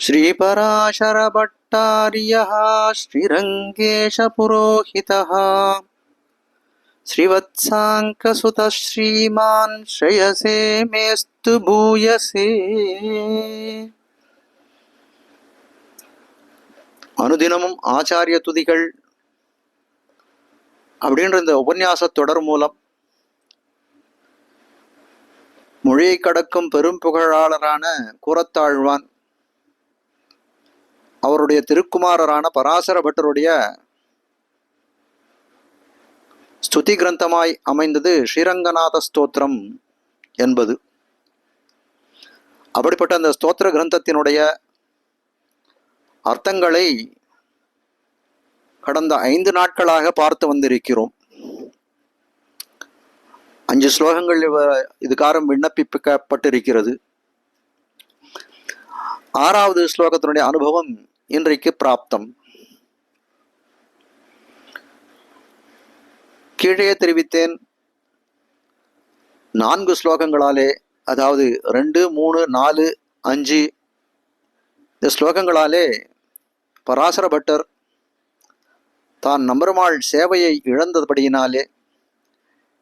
श्रीपराशरभट्टार्यः श्रीरङ्गेशपुरोहितः श्रीवत्साङ्कसुतः श्रीमान् श्रेयसे मेस्तु भूयसे அனுதினமும் ஆச்சாரிய துதிகள் அப்படின்ற இந்த உபன்யாச தொடர் மூலம் மொழியை கடக்கும் பெரும் புகழாளரான கூரத்தாழ்வான் அவருடைய திருக்குமாரரான பராசர பட்டருடைய ஸ்துதி கிரந்தமாய் அமைந்தது ஸ்ரீரங்கநாத ஸ்தோத்திரம் என்பது. அப்படிப்பட்ட அந்த ஸ்தோத்திர கிரந்தத்தினுடைய அர்த்தங்களை கடந்த ஐந்து நாட்களாக பார்த்து வந்திருக்கிறோம். அஞ்சு ஸ்லோகங்கள் இதுக்காரம் இதுகாரம் விண்ணப்பிக்கப்பட்டிருக்கிறது ஆறாவது ஸ்லோகத்தினுடைய அனுபவம் இன்றைக்கு பிராப்தம். கீழே தெரிவித்தேன். நான்கு ஸ்லோகங்களாலே அதாவது ரெண்டு மூணு நாலு அஞ்சு இந்த ஸ்லோகங்களாலே பராசர பட்டர் தான் நம்பருமாள் சேவையை இழந்தபடியினாலே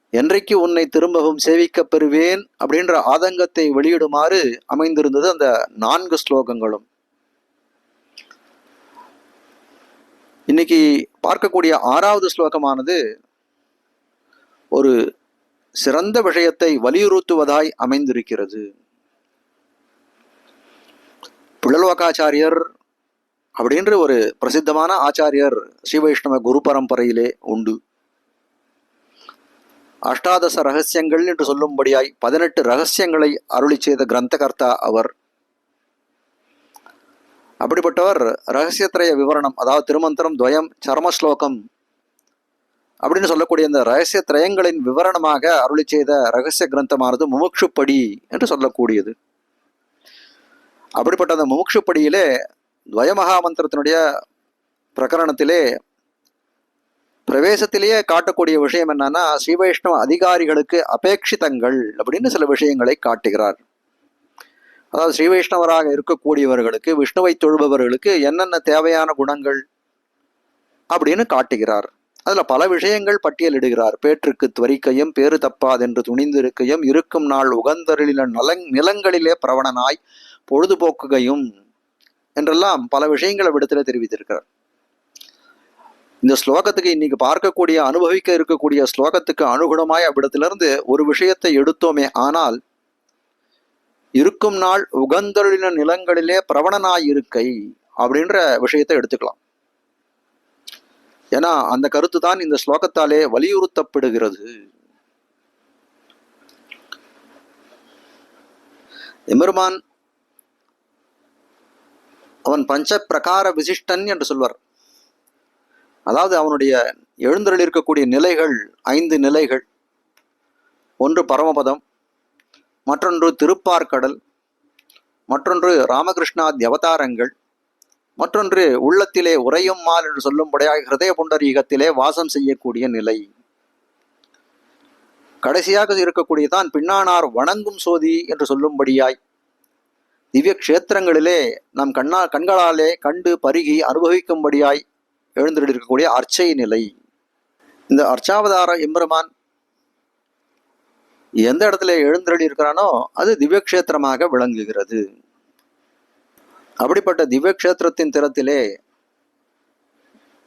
என்றைக்கு உன்னை திரும்பவும் சேவிக்கப் பெறுவேன் அப்படின்ற ஆதங்கத்தை வெளியிடுமாறு அமைந்திருந்தது அந்த நான்கு ஸ்லோகங்களும். இன்னைக்கு பார்க்கக்கூடிய ஆறாவது ஸ்லோகமானது ஒரு சிறந்த விஷயத்தை வலியுறுத்துவதாய் அமைந்திருக்கிறது. புழல்வாக்காச்சாரியர் அப்படின்ற ஒரு பிரசித்தமான ஆச்சாரியர் ஸ்ரீ வைஷ்ணவ குரு பரம்பரையிலே உண்டு. அஷ்டாதச ரகசியங்கள் என்று சொல்லும்படியாய் பதினெட்டு ரகசியங்களை அருளி செய்த கிரந்தகர்த்தா அவர். அப்படிப்பட்டவர் ரகசியத்திரைய விவரணம் அதாவது திருமந்திரம் துவயம் சர்மஸ்லோகம் அப்படின்னு சொல்லக்கூடிய இந்த ரகசிய திரயங்களின் விவரணமாக அருளி செய்த ரகசிய கிரந்தமானது முமுட்சுப்படி என்று சொல்லக்கூடியது. அப்படிப்பட்ட அந்த முமுட்சுப்படியிலே துவயமகா மந்திரத்தினுடைய பிரகரணத்திலே பிரவேசத்திலேயே காட்டக்கூடிய விஷயம் என்னன்னா ஸ்ரீ வைஷ்ணவ அதிகாரிகளுக்கு அபேட்சிதங்கள் அப்படின்னு சில விஷயங்களை காட்டுகிறார். அதாவது ஸ்ரீ வைஷ்ணவராக இருக்கக்கூடியவர்களுக்கு விஷ்ணுவை தொழுபவர்களுக்கு என்னென்ன தேவையான குணங்கள் அப்படின்னு காட்டுகிறார். அதில் பல விஷயங்கள் பட்டியலிடுகிறார். பேற்றுக்கு துவரிக்கையும் பேறு தப்பாதென்று துணிந்திருக்கையும் இருக்கும் நாள் உகந்தருளில நலங் நிலங்களிலே பிரவணனாய் பொழுதுபோக்குகையும் என்றெல்லாம் பல விஷயங்களை விடத்துல தெரிவித்திருக்கிறார். இந்த ஸ்லோகத்துக்கு இன்னைக்கு பார்க்கக்கூடிய அனுபவிக்க இருக்கக்கூடிய ஸ்லோகத்துக்கு அனுகுணமாய் அவ்விடத்திலிருந்து ஒரு விஷயத்தை எடுத்தோமே ஆனால் இருக்கும் நாள் உகந்தருளின நிலங்களிலே பிரவணனாயிருக்கை அப்படின்ற விஷயத்தை எடுத்துக்கலாம். ஏன்னா அந்த கருத்து தான் இந்த ஸ்லோகத்தாலே வலியுறுத்தப்படுகிறது. எம்பெருமான் அவன் பஞ்ச பிரகார விசிஷ்டன் என்று சொல்வார். அதாவது அவனுடைய எழுந்தருள் இருக்கக்கூடிய நிலைகள் ஐந்து நிலைகள். ஒன்று பரமபதம் மற்றொன்று திருப்பார்கடல் மற்றொன்று ராமகிருஷ்ணா அவதாரங்கள் மற்றொன்று உள்ளத்திலே உறையும் மால் என்று சொல்லும்படியாக ஹிருதய புண்டரீகத்திலே வாசம் செய்யக்கூடிய நிலை. கடைசியாக இருக்கக்கூடியதான் பின்னானார் வணங்கும் சோதி என்று சொல்லும்படியாய். திவ்ய கஷேத்திரங்களிலே நம் கண்ணா கண்களாலே கண்டு பருகி அனுபவிக்கும்படியாய் எழுந்திருக்கக்கூடிய அர்ச்சை நிலை. இந்த அர்ச்சாவதார எம்பெருமான் எந்த இடத்துல எழுந்தருளி இருக்கிறானோ அது திவ்யக்ஷேத்திரமாக விளங்குகிறது. அப்படிப்பட்ட திவ்யக்ஷேத்திரத்தின் திறத்திலே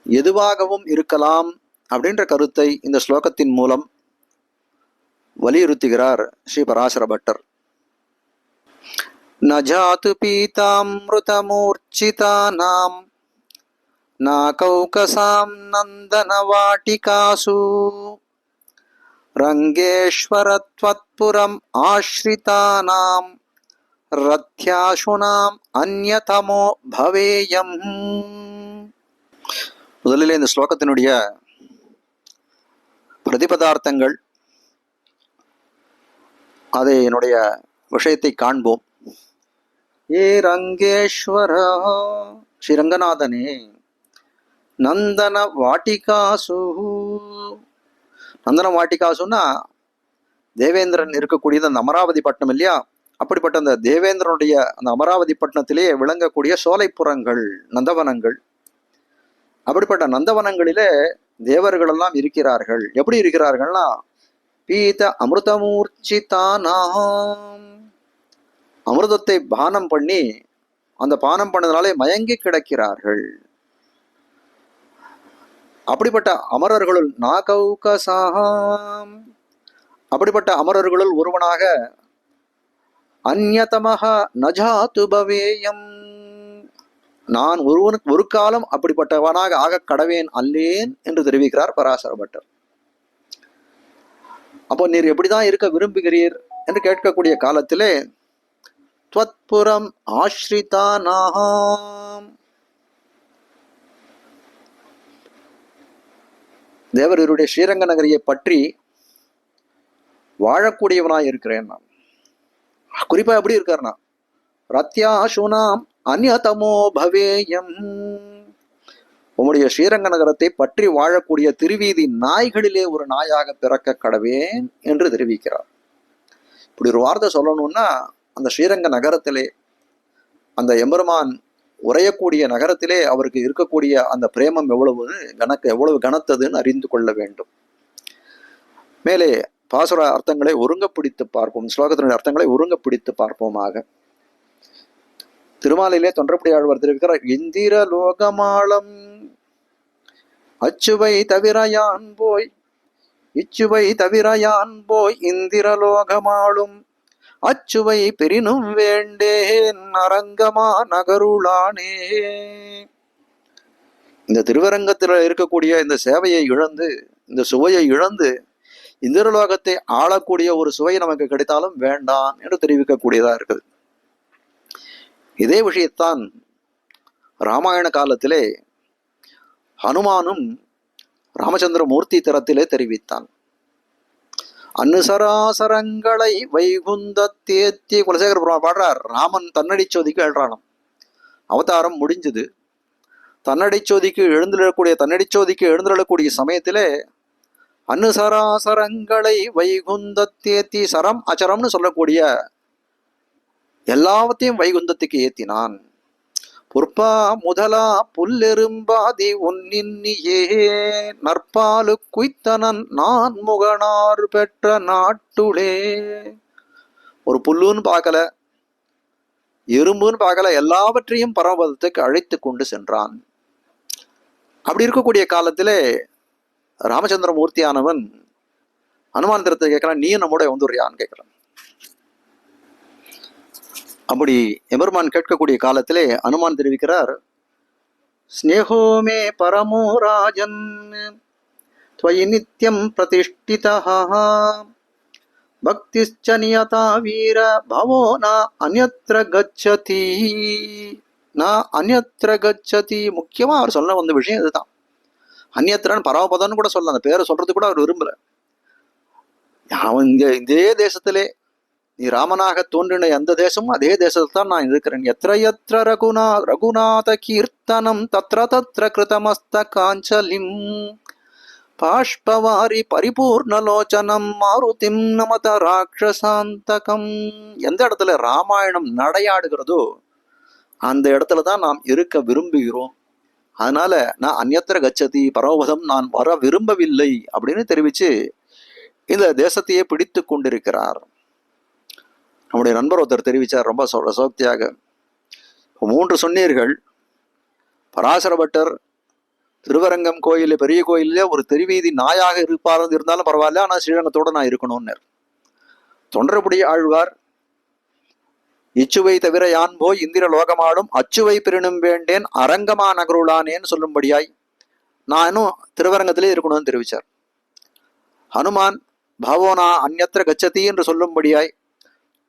எதுவாகவும் இருக்கலாம் அப்படின்ற கருத்தை இந்த ஸ்லோகத்தின் மூலம் வலியுறுத்துகிறார் ஸ்ரீ பராசர பட்டர். நஜாது பீதாமிருதமூர்ச்சிதானாம் நாகௌகசாம் நந்தன வாட்டிகாசூ रङ्गेश्वरत्वत्पुरम् आश्रितानां ரத்யாசுனாம் அந்யதமோ பவேயம் முதலில் இந்த ஸ்லோகத்தினுடைய பிரதிபதார்த்தங்கள் அதை என்னுடைய விஷயத்தை காண்போம் ஏ ரங்கேஸ்வர ஸ்ரீரங்கநாதனே நந்தன வாட்டிகாசு நந்தன வாட்டிகாசுன்னா தேவேந்திரன் இருக்கக்கூடியது அந்த அமராவதி பட்டணம் இல்லையா? அப்படிப்பட்ட அந்த தேவேந்திரனுடைய அந்த அமராவதி பட்டணத்திலேயே விளங்கக்கூடிய சோலைப்புறங்கள் நந்தவனங்கள். அப்படிப்பட்ட நந்தவனங்களிலே தேவர்களெல்லாம் இருக்கிறார்கள். எப்படி இருக்கிறார்கள்னா பீத அமிர்தமூர்ச்சிதானாம். அமிர்தத்தை பானம் பண்ணி அந்த பானம் பண்ணதுனாலே மயங்கி கிடக்கிறார்கள். அப்படிப்பட்ட அமரர்களுள் நாகௌகசாம் அப்படிப்பட்ட அமரர்களுள் ஒருவனாக அந்யதமக நஜாத்து பவேயம். நான் ஒருவனுக்கு ஒரு காலம் அப்படிப்பட்டவனாக ஆகக் கடவேன் அல்லேன் என்று தெரிவிக்கிறார் பராசர பட்டர் அப்போ நீர் எப்படிதான் இருக்க விரும்புகிறீர் என்று கேட்கக்கூடிய காலத்திலே துவத்புரம் நாகாம் தேவரருடைய ஸ்ரீரங்க நகரியை பற்றி வாழக்கூடியவனாய் இருக்கிறேன் நான். குறிப்பா எப்படி இருக்காருனா ரத்யாசுனாம் அந்யதமோ பவேயம். உம்முடைய ஸ்ரீரங்க நகரத்தை பற்றி வாழக்கூடிய திருவீதி நாய்களிலே ஒரு நாயாக பிறக்க கடவேன் என்று தெரிவிக்கிறார். இப்படி ஒரு வார்த்தை சொல்லணும்னா அந்த ஸ்ரீரங்க நகரத்திலே அந்த எம்பெருமான் உரையக்கூடிய நகரத்திலே அவருக்கு இருக்கக்கூடிய அந்த பிரேமம் எவ்வளவு கணக்கு எவ்வளவு கனத்ததுன்னு அறிந்து கொள்ள வேண்டும். மேலே பாசுர அர்த்தங்களை ஒருங்க பிடித்து பார்ப்போம். ஸ்லோகத்தினுடைய அர்த்தங்களை ஒருங்க பிடித்து பார்ப்போமாக. திருமாலையிலே தொன்றப்படி ஆழ்வார் தெரிவிக்கிறார் இந்திர லோகமாளம் அச்சுவை தவிர யான் போய் இச்சுவை தவிர யான் போய் இந்திர அச்சுவை பெரினும் வேண்டேன் அரங்கமா நகருளானே. இந்த திருவரங்கத்தில் இருக்கக்கூடிய இந்த சேவையை இழந்து இந்த சுவையை இழந்து இந்திரலோகத்தை ஆளக்கூடிய ஒரு சுவை நமக்கு கிடைத்தாலும் வேண்டாம் என்று தெரிவிக்கக்கூடியதா இருக்குது. இதே விஷயத்தான் ராமாயண காலத்திலே ஹனுமானும் ராமச்சந்திர மூர்த்தி தரத்திலே தெரிவித்தான். அனுசராசரங்களை வைகுந்த தேத்தி குலசேகர பெருமாள் பாடுறார். ராமன் தன்னடி சோதிக்கு எழுறானாம் அவதாரம் முடிஞ்சது. தன்னடி சோதிக்கு எழுந்துள்ளக்கூடிய தன்னடி சோதிக்கு எழுந்துள்ளக்கூடிய சமயத்திலே அனுசராசரங்களை வைகுந்த தேத்தி சரம் அச்சரம்னு சொல்லக்கூடிய எல்லாவற்றையும் வைகுந்தத்துக்கு ஏத்தினான். பொற்பா முதலா புல்லெரும்பாதி உன்னின்னியே. நற்பாலு குய்த்தனன் நான் முகனார் பெற்ற நாட்டுளே. ஒரு புல்லுன்னு பார்க்கல எறும்புன்னு பார்க்கல எல்லாவற்றையும் பரமபதத்துக்கு அழைத்து கொண்டு சென்றான். அப்படி இருக்கக்கூடிய காலத்திலே ராமச்சந்திரமூர்த்தியானவன் ஹனுமான் திரத்தை கேட்கிறான் நீ நம்முடைய வந்துடுறியான்னு கேட்கிறான். அப்படி எபெருமான் கேட்கக்கூடிய காலத்திலே அனுமான் தெரிவிக்கிறார் ஸ்னேகோமே பரமோ ராஜன் துவயி நித்தியம் பிரதிஷ்டிதா பக்திச்சனியதா வீர பவோ நா அந்யத்ர கச்சதி நான் அந்நத்திர கச்சதி. முக்கியமாக அவர் சொல்ல வந்த விஷயம் இதுதான். அந்நத்திரன் பரவபதம்னு கூட சொல்ல அந்த பேரை சொல்றது கூட அவர் விரும்புகிற அவன் இங்கே இதே தேசத்திலே நீ ராமனாக தோன்றின எந்த தேசமும் அதே தேசத்தில் தான் நான் இருக்கிறேன். எத்திர எத்திர ரகுநா ரகுநாத கீர்த்தனம் தத்ர தத்ர கிருதமஸ்த காஞ்சலிம் பாஷ்பவாரி பரிபூர்ணலோச்சனம் மாருதிம் நமத ராட்சசாந்தகம். எந்த இடத்துல ராமாயணம் நடையாடுகிறதோ அந்த இடத்துல தான் நாம் இருக்க விரும்புகிறோம். அதனால நான் அந்நத்திர கச்சதி பரமபதம் நான் வர விரும்பவில்லை அப்படின்னு தெரிவித்து இந்த தேசத்தையே பிடித்து கொண்டிருக்கிறார். நம்முடைய நண்பர் ஒருத்தர் தெரிவித்தார் ரொம்ப சோ சோக்தியாக மூன்று சொன்னீர்கள். பராசரபட்டர் திருவரங்கம் கோயில் பெரிய கோயிலே ஒரு தெருவீதி நாயாக இருப்பார் இருந்தாலும் பரவாயில்ல ஆனால் ஸ்ரீரங்கத்தோட நான் இருக்கணும்னர். தொண்டரபுடி ஆழ்வார் இச்சுவை தவிர யான் போய் இந்திர லோகமாடும் அச்சுவை பெருணும் வேண்டேன் அரங்கமா நகருளானேன்னு சொல்லும்படியாய் நானும் திருவரங்கத்திலே இருக்கணும்னு தெரிவித்தார் ஹனுமான் பாவோனா அந்நத்திர கச்சதி என்று சொல்லும்படியாய்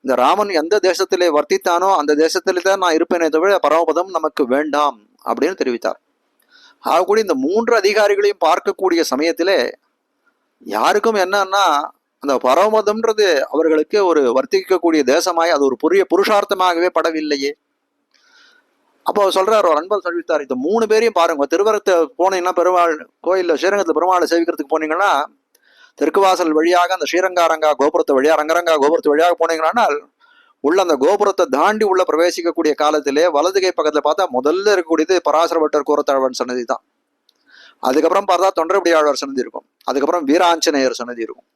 இந்த ராமன் எந்த தேசத்திலே வர்த்தித்தானோ அந்த தேசத்திலே தான் நான் இருப்பேனே தவிர பரமபதம் நமக்கு வேண்டாம் அப்படின்னு தெரிவித்தார். ஆகக்கூட இந்த மூன்று அதிகாரிகளையும் பார்க்கக்கூடிய சமயத்திலே யாருக்கும் என்னன்னா அந்த பரமபதம்ன்றது அவர்களுக்கு ஒரு வர்த்திக்கக்கூடிய தேசமாய் அது ஒரு புரிய புருஷார்த்தமாகவே படவில்லையே. அப்போ அவர் சொல்றாரு ஒரு அன்பர் சொல்லித்தார் இந்த மூணு பேரையும் பாருங்க திருவரத்தை போனீங்கன்னா பெருமாள் கோயிலில் ஸ்ரீரங்கத்தில் பெருமாளை சேவிக்கிறதுக்கு போனீங்கன்னா தெற்கு வாசல் வழியாக அந்த ஸ்ரீரங்காரங்கா கோபுரத்து வழியாக ரங்கரங்கா கோபுரத்து வழியாக போனீங்கன்னா உள்ள அந்த கோபுரத்தை தாண்டி உள்ள பிரவேசிக்கக்கூடிய காலத்திலே வலது கை பார்த்தா முதல்ல இருக்கக்கூடியது பராசரவட்டர் கூரத்தாழ்வன் சன்னதி தான். அதுக்கப்புறம் பார்த்தா தொண்டரபடியாழ்வார் சன்னதி இருக்கும். அதுக்கப்புறம் வீராஞ்சநேயர் சன்னதி இருக்கும்.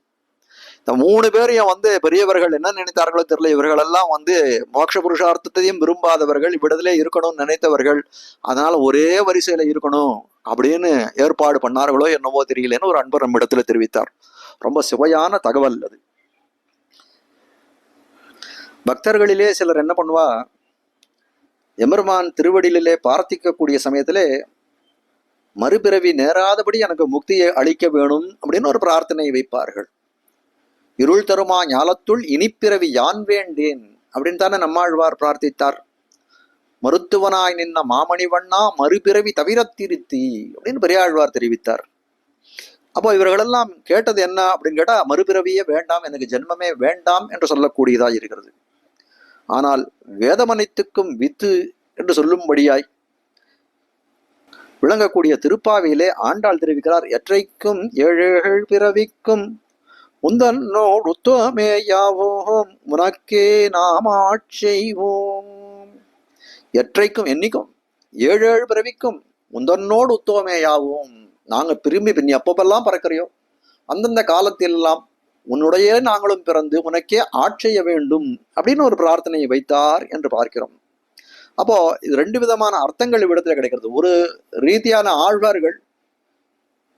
இந்த மூணு பேரையும் வந்து பெரியவர்கள் என்ன நினைத்தார்களோ தெரியல இவர்கள் எல்லாம் வந்து மோட்ச புருஷார்த்தத்தையும் விரும்பாதவர்கள் இவ்விடத்திலே இருக்கணும்னு நினைத்தவர்கள். அதனால ஒரே வரிசையில இருக்கணும். அப்படின்னு ஏற்பாடு பண்ணார்களோ என்னவோ தெரியலன்னு ஒரு அன்பர் நம்ம இடத்துல தெரிவித்தார். ரொம்ப சுவையான தகவல் அது. பக்தர்களிலே சிலர் என்ன பண்ணுவா? எமர்மான் திருவடியிலே பிரார்த்திக்கக்கூடிய சமயத்திலே மறுபிறவி நேராதபடி எனக்கு முக்தியை அளிக்க வேணும் அப்படின்னு ஒரு பிரார்த்தனை வைப்பார்கள். இருள் தருமா ஞாலத்துள் இனிப்பிறவி யான் வேண்டேன் அப்படின்னு தானே நம்மாழ்வார் பிரார்த்தித்தார். மருத்துவனாய் நின்ன மாமணிவண்ணா மறுபிறவி தவிரத்திருத்தி அப்படின்னு பெரியாழ்வார் தெரிவித்தார். அப்போ இவர்களெல்லாம் கேட்டது என்ன அப்படின்னு கேட்டா மறுபிறவியே வேண்டாம் எனக்கு ஜென்மமே வேண்டாம் என்று சொல்லக்கூடியதாக இருக்கிறது. ஆனால் வேதமனைத்துக்கும் வித்து என்று சொல்லும்படியாய் விளங்கக்கூடிய திருப்பாவையிலே ஆண்டாள் தெரிவிக்கிறார் எற்றைக்கும் ஏழேழ் பிறவிக்கும் முந்தன்னோடு உத்தமே யாவோம் உனக்கே நாம் ஆட்செய்வோம். எற்றைக்கும் என்னைக்கும் ஏழு ஏழு பிறவிக்கும் முந்தன்னோடு உத்தவமேயாவும் நாங்கள் திரும்பி பின் எப்பப்பெல்லாம் பறக்கிறையோ? அந்தந்த காலத்திலெல்லாம் உன்னுடைய நாங்களும் பிறந்து உனக்கே ஆட்செய்ய வேண்டும் அப்படின்னு ஒரு பிரார்த்தனையை வைத்தார் என்று பார்க்கிறோம். அப்போ இது ரெண்டு விதமான அர்த்தங்கள் இவ்விடத்துல கிடைக்கிறது. ஒரு ரீதியான ஆழ்வார்கள்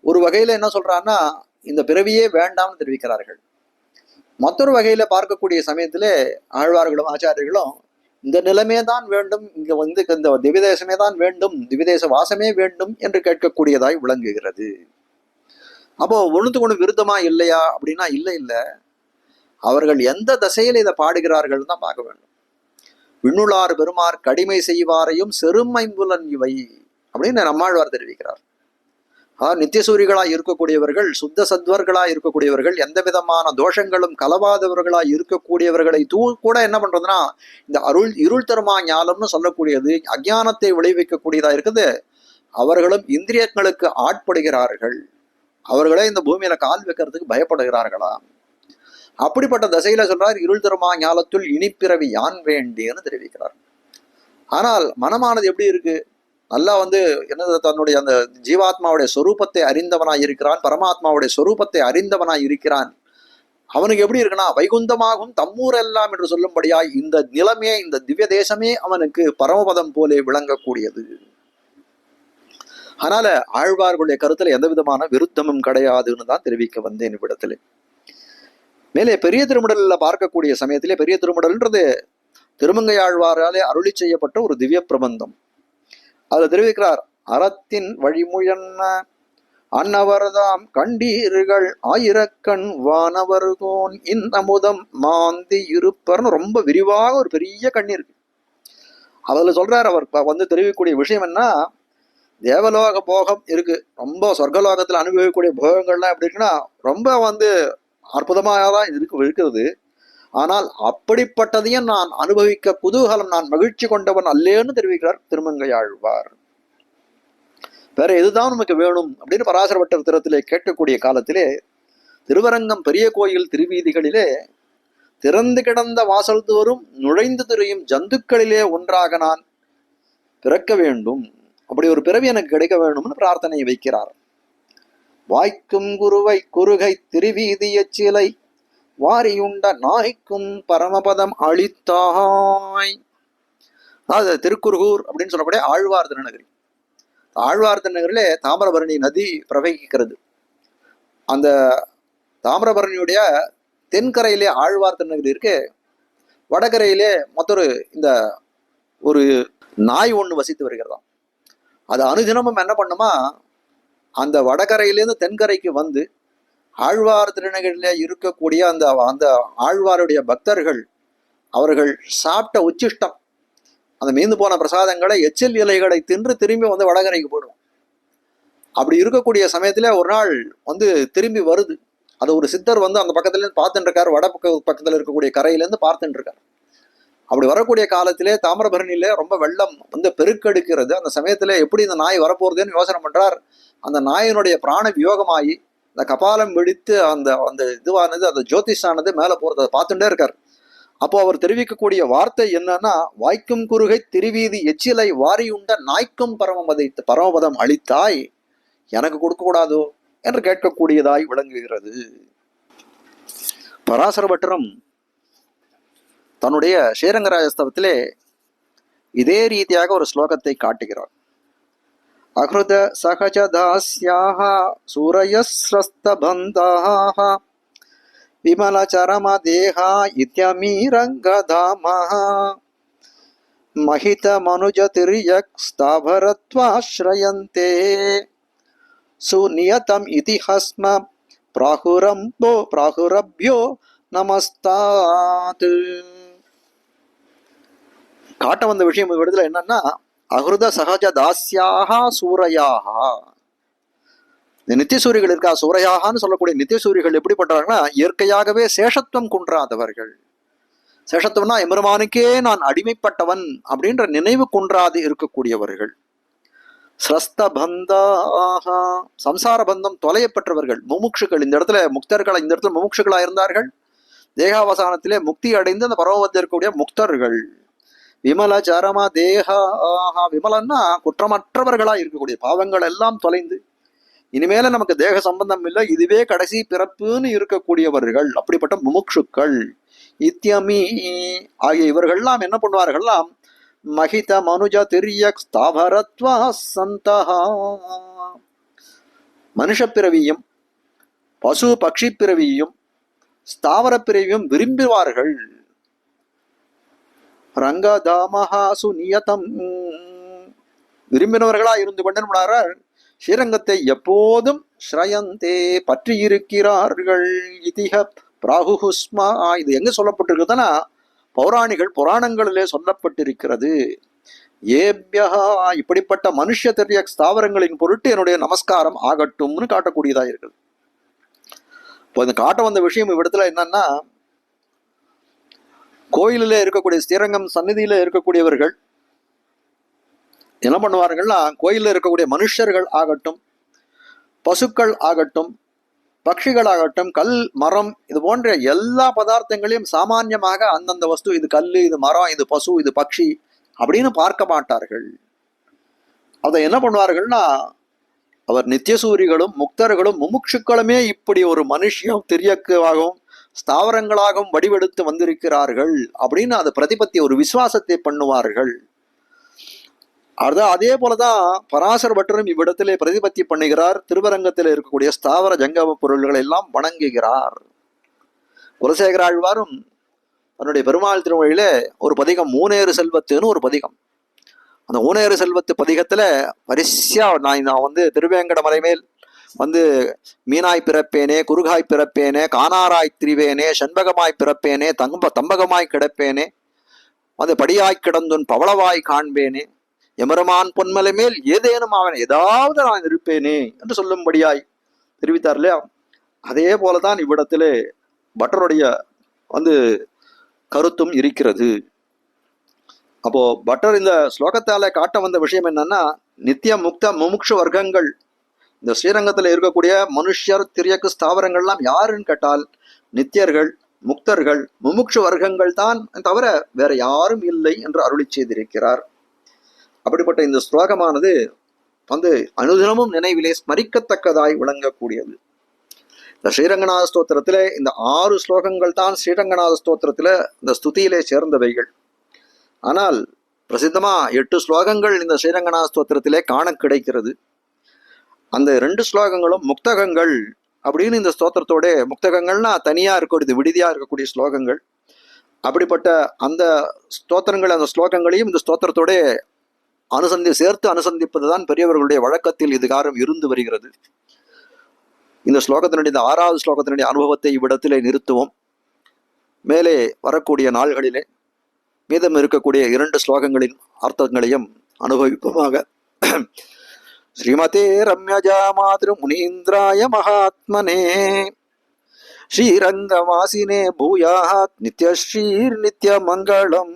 ஒரு வகையில என்ன சொல்றான்னா இந்த பிறவியே வேண்டாம்னு தெரிவிக்கிறார்கள். மற்றொரு வகையில பார்க்கக்கூடிய சமயத்திலே ஆழ்வார்களும் ஆச்சாரியர்களும் இந்த நிலைமே தான் வேண்டும் இங்க வந்து இந்த திவிதேசமே தான் வேண்டும் திவிதேச வாசமே வேண்டும் என்று கேட்கக்கூடியதாய் விளங்குகிறது. அப்போ ஒண்ணுத்துக்கு ஒண்ணு விருத்தமா இல்லையா அப்படின்னா இல்லை இல்லை. அவர்கள் எந்த தசையில் இதை பாடுகிறார்கள் தான் பார்க்க வேண்டும். விண்ணுளார் பெருமார் கடிமை செய்வாரையும் செருமைம்புலன் இவை அப்படின்னு நம்மாழ்வார் தெரிவிக்கிறார். நித்தியசூரிகளாய் இருக்கக்கூடியவர்கள் சுத்த சத்வர்களாய் இருக்கக்கூடியவர்கள் எந்த விதமான தோஷங்களும் கலவாதவர்களாய் இருக்கக்கூடியவர்களை தூ கூட என்ன பண்றதுன்னா இந்த அருள் இருள் தருமா ஞானம்னு சொல்லக்கூடியது அஜானத்தை விளைவிக்கக்கூடியதா இருக்குது. அவர்களும் இந்திரியங்களுக்கு ஆட்படுகிறார்கள். அவர்களே இந்த பூமியில கால் வைக்கிறதுக்கு பயப்படுகிறார்களா? அப்படிப்பட்ட தசையில சொல்றார் இருள் தருமா ஞாலத்துள் இனிப்பிறவி யான் வேண்டியன்னு தெரிவிக்கிறார். ஆனால் மனமானது எப்படி இருக்கு? நல்லா வந்து என்னது தன்னுடைய அந்த ஜீவாத்மாவுடைய சொரூபத்தை அறிந்தவனாய் இருக்கிறான் பரமாத்மாவுடைய சொரூபத்தை அறிந்தவனாய் இருக்கிறான். அவனுக்கு எப்படி இருக்குன்னா வைகுந்தமாகும் தம்மூர் எல்லாம் என்று சொல்லும்படியாய் இந்த நிலமே இந்த திவ்ய தேசமே அவனுக்கு பரமபதம் போலே விளங்கக்கூடியது. அதனால ஆழ்வார்களுடைய கருத்துல எந்த விதமான விருத்தமும் கிடையாதுன்னு தான் தெரிவிக்க வந்தேன் இவ்விடத்துல. மேலே பெரிய திருமுடல்ல பார்க்கக்கூடிய சமயத்திலே பெரிய திருமுடல்ன்றது திருமங்கை ஆழ்வாராலே அருளி செய்யப்பட்ட ஒரு திவ்ய பிரபந்தம். அதுல தெரிவிக்கிறார் அறத்தின் வழிமுயன்ன அன்னவர்தாம் கண்டீர்கள் ஆயிரக்கண் வானவர்கோன் இன்னமுதம் மாந்தி இருப்பர்னு ரொம்ப விரிவாக ஒரு பெரிய கண்ணி இருக்கு. அதில் சொல்றார் அவர் வந்து தெரிவிக்கக்கூடிய விஷயம் என்ன தேவலோக போகம் இருக்கு. ரொம்ப சொர்க்கலோகத்தில் அனுபவிக்கக்கூடிய போகங்கள்லாம் எப்படி இருக்குன்னா ரொம்ப வந்து அற்புதமாக தான் இருக்கு இருக்கிறது ஆனால் அப்படிப்பட்டதையும் நான் அனுபவிக்க குதூகலம் நான் மகிழ்ச்சி கொண்டவன் அல்லேன்னு தெரிவிக்கிறார் திருமங்கையாழ்வார் வேற எதுதான் நமக்கு வேணும் அப்படின்னு பராசரவட்ட திறத்திலே கேட்கக்கூடிய காலத்திலே திருவரங்கம் பெரிய கோயில் திருவீதிகளிலே திறந்து கிடந்த வாசல் தோறும் நுழைந்து திரியும் ஜந்துக்களிலே ஒன்றாக நான் பிறக்க வேண்டும். அப்படி ஒரு பிறவி எனக்கு கிடைக்க வேண்டும்னு பிரார்த்தனை வைக்கிறார். வாய்க்கும் குருவை குறுகை திருவீதிய சிலை வாரியுண்ட நாய்க்கும் பரமபதம் அளித்தாய். அதாவது திருக்குறுகூர் அப்படின்னு சொல்லக்கூடிய ஆழ்வார் திருநகரி ஆழ்வார் திருநகரிலே தாமிரபரணி நதி பிரவகிக்கிறது. அந்த தாமிரபரணியுடைய தென்கரையிலே ஆழ்வார் திருநகரி இருக்கு வடகரையிலே மற்றொரு இந்த ஒரு நாய் ஒன்று வசித்து வருகிறதாம். அது அனுதினமும் என்ன பண்ணுமா அந்த வடகரையிலேருந்து தென்கரைக்கு வந்து ஆழ்வார் திருநகரிலே இருக்கக்கூடிய அந்த அந்த ஆழ்வாருடைய பக்தர்கள் அவர்கள் சாப்பிட்ட உச்சிஷ்டம் அந்த மீந்து போன பிரசாதங்களை எச்சில் இலைகளை தின்று திரும்பி வந்து வடகரைக்கு போயிடும் அப்படி இருக்கக்கூடிய சமயத்துல ஒரு நாள் வந்து திரும்பி வருது. அது ஒரு சித்தர் வந்து அந்த பக்கத்துல இருந்து பார்த்துட்டு இருக்காரு வட பக்க பக்கத்துல இருக்கக்கூடிய கரையிலேருந்து பார்த்துட்டு இருக்காரு அப்படி வரக்கூடிய காலத்திலே தாமிரபரணியில ரொம்ப வெள்ளம் வந்து பெருக்கெடுக்கிறது. அந்த சமயத்துல எப்படி இந்த நாய் வரப்போறதுன்னு யோசனை பண்றார். அந்த நாயினுடைய பிராண வியோகமாகி இந்த கபாலம் வெடித்து அந்த அந்த இதுவானது அந்த ஜோதிஷானது மேலே போகிறத பார்த்துட்டே இருக்கார். அப்போ அவர் தெரிவிக்கக்கூடிய வார்த்தை என்னன்னா வாய்க்கும் குறுகை திருவீதி எச்சிலை வாரியுண்ட நாய்க்கும் பரமபதை பரமபதம் அளித்தாய். எனக்கு கொடுக்க கூடாதோ என்று கேட்கக்கூடியதாய் விளங்குகிறது. பராசர பட்டரும் தன்னுடைய ஸ்ரீரங்கராஜஸ்தவத்திலே இதே ரீதியாக ஒரு ஸ்லோகத்தை காட்டுகிறார். அகிருத சகஜ தாஸ்யாக சூரயஸ்ரஸ்தபந்தாக விமல சரம தேகா இத்தியமீரங்கதாமः महित मनुज तिर्यक् स्थाभरत्वाश्रयन्ते सुनियतम् इति हस्म प्राहुरम्बो प्राहुरभ्यो நமஸ்தாத் காட்ட வந்த விஷயம் விடுதலை என்னன்னா அகிருத சகஜ தாஸ்யாக சூரையாக இந்த நித்தியசூரிகள் இருக்கா? சூரையாகன்னு சொல்லக்கூடிய நித்தியசூரிகள் எப்படிப்பட்டவர்கள்னா இயற்கையாகவே சேஷத்துவம் குன்றாதவர்கள். சேஷத்துவம்னா எம்பெருமானுக்கே நான் அடிமைப்பட்டவன் அப்படின்ற நினைவு குன்றாது இருக்கக்கூடியவர்கள். சிரஸ்த பந்தாக சம்சார பந்தம் தொலையப்பட்டவர்கள் முமுட்சுகள் இந்த இடத்துல முக்தர்கள் இந்த இடத்துல முமுட்சுகளாக இருந்தார்கள் தேகாவசானத்திலே முக்தி அடைந்து அந்த பரவத்தில் இருக்கக்கூடிய முக்தர்கள். விமல சரம தேகா விமலன்னா குற்றமற்றவர்களா இருக்கக்கூடிய பாவங்கள் எல்லாம் தொலைந்து இனிமேல நமக்கு தேக சம்பந்தம் இல்லை இதுவே கடைசி பிறப்புன்னு இருக்கக்கூடியவர்கள் அப்படிப்பட்ட முமுட்சுக்கள் இத்தியமி ஆகிய இவர்கள்லாம் என்ன பண்ணுவார்கள்லாம் மகித மனுஜ திரிய ஸ்தாபரத்வா சந்தஹா. மனுஷ பிறவியும் பசு பக்ஷி பிறவியும் ஸ்தாவர பிறவியும் விரும்புவார்கள். ரங்கதாமஹாசு நியதம். விரும்பினவர்களா இருந்து கொண்டிருக்கிறார்கள் ஸ்ரீரங்கத்தை எப்போதும் ஸ்ரயந்தே பற்றி இருக்கிறார்கள் இதிக பிராகுஹுஸ்மா. இது எங்க சொல்லப்பட்டிருக்குதுன்னா பௌராணிகள் புராணங்களிலே சொல்லப்பட்டிருக்கிறது. ஏபியா இப்படிப்பட்ட மனுஷ தெரிய ஸ்தாவரங்களின் பொருட்டு என்னுடைய நமஸ்காரம் ஆகட்டும்னு காட்டக்கூடியதா இருக்குது. இப்போ இந்த காட்ட வந்த விஷயம் இவ்விடத்துல என்னன்னா கோயிலில் இருக்கக்கூடிய ஸ்ரீரங்கம் சந்நிதியில் இருக்கக்கூடியவர்கள் என்ன பண்ணுவார்கள்னா கோயிலில் இருக்கக்கூடிய மனுஷர்கள் ஆகட்டும் பசுக்கள் ஆகட்டும் பட்சிகள் ஆகட்டும் கல் மரம் இது போன்ற எல்லா பதார்த்தங்களையும் சாமான்யமாக அந்தந்த வஸ்து இது கல் இது மரம் இது பசு இது பக்ஷி அப்படின்னு பார்க்க மாட்டார்கள். அதை என்ன பண்ணுவார்கள்னா அவர் நித்தியசூரிகளும் முக்தர்களும் முமுட்சுக்களுமே இப்படி ஒரு மனுஷியம் தெரியக்குவாகவும் ஸ்தாவரங்களாகவும் வடிவெடுத்து வந்திருக்கிறார்கள் அப்படின்னு அதை பிரதிபத்தி ஒரு விசுவாசத்தை பண்ணுவார்கள். அது அதே போலதான் பராசர் பட்டரும் இவ்விடத்திலே பிரதிபத்தி பண்ணுகிறார் திருவரங்கத்தில் இருக்கக்கூடிய ஸ்தாவர ஜங்கம பொருள்களை எல்லாம் வணங்குகிறார். குலசேகர ஆழ்வாரும் தன்னுடைய பெருமாள் திருமொழியில ஒரு பதிகம் மூனேறு செல்வத்துன்னு ஒரு பதிகம். அந்த ஊனேறு செல்வத்து பதிகத்துல வரிசையா நான் நான் வந்து திருவேங்கடமலை மேல் வந்து மீனாய் பிறப்பேனே குறுகாய் பிறப்பேனே கானாராய் திரிவேனே செண்பகமாய் பிறப்பேனே தம்ப தம்பகமாய் கிடப்பேனே வந்து படியாய் கிடந்துன் பவளவாய் காண்பேனே எமரமான் பொன்மலை மேல் ஏதேனும் அவன் ஏதாவது நான் இருப்பேனே என்று சொல்லும்படியாய் தெரிவித்தார் இல்லையா? அதே போலதான் இவ்விடத்திலே பட்டருடைய வந்து கருத்தும் இருக்கிறது. அப்போ பட்டர் இந்த ஸ்லோகத்தால காட்ட வந்த விஷயம் என்னன்னா நித்திய முக்த முமுட்சு வர்க்கங்கள் இந்த ஸ்ரீரங்கத்தில் இருக்கக்கூடிய மனுஷர் திரியக்கு ஸ்தாவரங்கள்லாம் யாருன்னு கேட்டால் நித்தியர்கள் முக்தர்கள் முமுட்சு வர்க்கங்கள் தான் தவிர வேற யாரும் இல்லை என்று அருளி செய்திருக்கிறார். அப்படிப்பட்ட இந்த ஸ்லோகமானது வந்து அனுதினமும் நினைவிலே ஸ்மரிக்கத்தக்கதாய் விளங்கக்கூடியது. இந்த ஸ்ரீரங்கநாத ஸ்தோத்திரத்திலே இந்த ஆறு ஸ்லோகங்கள் தான் ஸ்ரீரங்கநாத ஸ்தோத்திரத்தில் இந்த ஸ்துதியிலே சேர்ந்தவைகள். ஆனால் பிரசித்தமா எட்டு ஸ்லோகங்கள் இந்த ஸ்ரீரங்கநாத ஸ்தோத்திரத்திலே காண கிடைக்கிறது. அந்த ரெண்டு ஸ்லோகங்களும் முக்தகங்கள் அப்படின்னு இந்த ஸ்தோத்திரத்தோட முக்தகங்கள்னா தனியா இருக்கக்கூடிய விடுதியா இருக்கக்கூடிய ஸ்லோகங்கள். அப்படிப்பட்ட அந்த ஸ்தோத்திரங்கள் அந்த ஸ்லோகங்களையும் இந்த ஸ்தோத்திரத்தோட அனுசந்தி சேர்த்து அனுசந்திப்பது தான் பெரியவர்களுடைய வழக்கத்தில் இதுகாரம் இருந்து வருகிறது. இந்த ஸ்லோகத்தினுடைய இந்த ஆறாவது ஸ்லோகத்தினுடைய அனுபவத்தை இவ்விடத்திலே நிறுத்துவோம். மேலே வரக்கூடிய நாள்களிலே மீதம் இருக்கக்கூடிய இரண்டு ஸ்லோகங்களின் அர்த்தங்களையும் அனுபவிப்போமாக. శ్రీమతే రమ్యజా మాతృమునీంద్రాయ మహాత్మనే. శ్రీరంగవాసినే భూయాత్ నిత్యశ్రీర్నిత్యమంగళం.